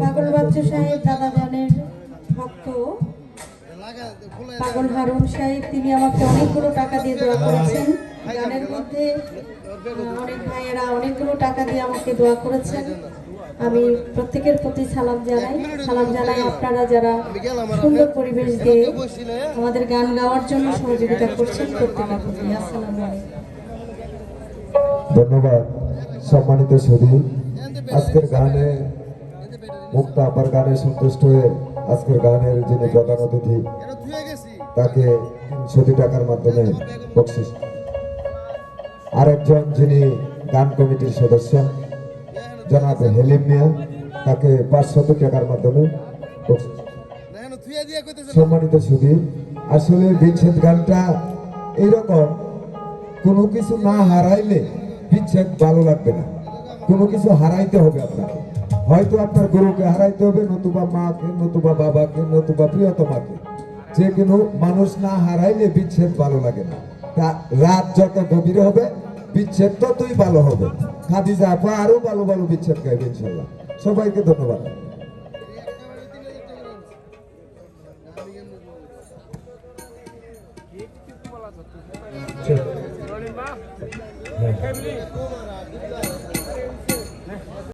পাগল বাচ্চু সাহেব দাদা ভক্ত। পাগল হারুন সাহেব, তিনি আমাকে অনেকগুলো টাকা দিয়ে দেওয়া করেছেন। গানের মধ্যে অনেক ভাইয়েরা অনেকগুলো টাকা দিয়ে আমাকে দোয়া করেছেন। আমি প্রত্যেকের প্রতি সালাম জানাই। সালাম জানাই আপনারা যারা সুন্দর পরিবেশ দিয়ে আমাদের গান গাওয়ার জন্য সহযোগিতা করছেন, প্রত্যেকের প্রতি। আসসালামু ধন্যবাদ, সম্মানিত সুধী আজকের গানে মুক্তা আপার গানে সন্তুষ্ট হয়ে আজকের গানের যিনি প্রধান অতিথি, তাকে তিনশো টাকার মাধ্যমে বকশিস। আরেকজন যিনি গান কমিটির সদস্য, জনাব হেলিম মিয়া, তাকে পাঁচশত টাকার মাধ্যমে সম্মানিত সুধী, আসলে বিচ্ছেদ গানটা এইরকম কোনো কিছু না হারাইলে বিচ্ছেদ ভালো লাগবে না। কোনো কিছু হারাইতে হবে আপনাকে। হয়তো আপনার গরুকে হারাইতে হবে, নতুবা মাকে, নতুবা বাবাকে, নতুবা প্রিয়তমাকে। যে কোনো মানুষ না হারাইলে বিচ্ছেদ ভালো লাগে না। রাত যত গভীর হবে বিচ্ছেদ ততই ভালো হবে। খাদিজা আপা আরও ভালো ভালো বিচ্ছেদ গাইবে ইনশাল্লাহ সবাইকে ধন্যবাদ। Thank family.